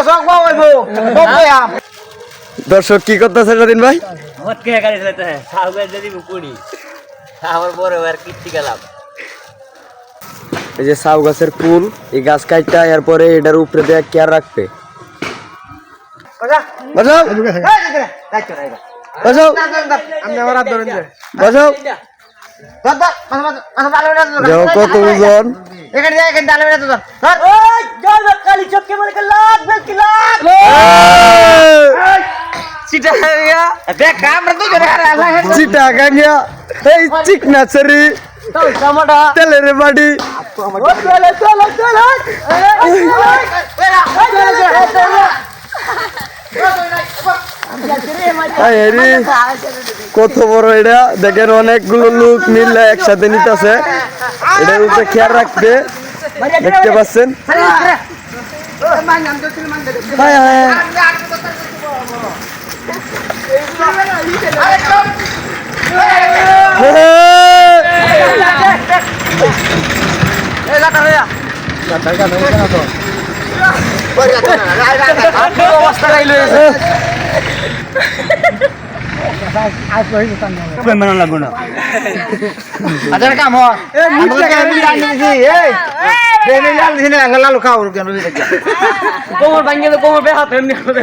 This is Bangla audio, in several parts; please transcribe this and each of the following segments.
হইব দর্শক কি করতেছে স্বাধীন ভাই? মত কে গাড়ি চালাতে হ্যাঁ? সাউগার যদি আমার বড় আর কিচ্ছি গেলাম। এই যে সাউ গাছের ফুল এই গাছ কাটটা এরপরে এটার উপরে দিয়ে কেয়ার রাখবে। বসাও বসাও বসাও কত ওজন। এখানে এখানে ডালে মেরে ধর। ধর কালি চক্কে মারে এই তেলের বাড়ি। চলে চলে চলে এই হেরি, কত বড় এটা। দেখেন অনেকগুলো লোক মিললে একসাথে নিতেছে। এটার উপরে খেয়াল রাখবে। দেখতে পাচ্ছেন? হায় হায়। অবস্থা গাইলো কই মন লাগো না আচ্ছা কাম হ এ মুখে গাড়ি জানি দিছি এই দেনে লাল দিছি না লাল খাও কেন দেখি কোমর ভাঙিয়ে তো কোমর বে হাত এমনি করে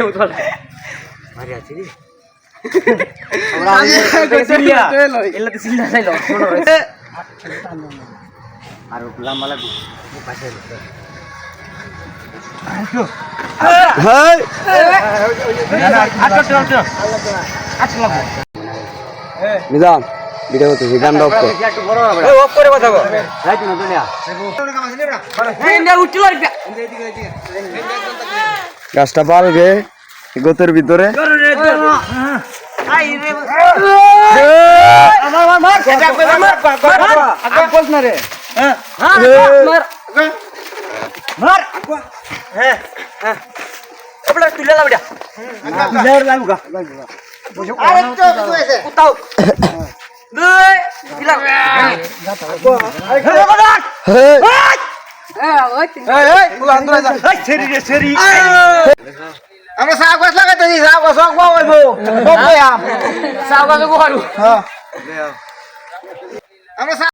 আর লম্বা লাগবে। পাশে নিজাম ভিডিও হচ্ছে অফ কর। একটু বড় হবে। ও অফ করে কথা গো রাইট না দুনিয়া এই না গাছটা পালবে গোতের ভিতরে। લાવડા আমরা সাগ গাছ লাগাতে দিই সাগ গাছ অঙ্ক হইব সব গাছ হ্যাঁ। আমরা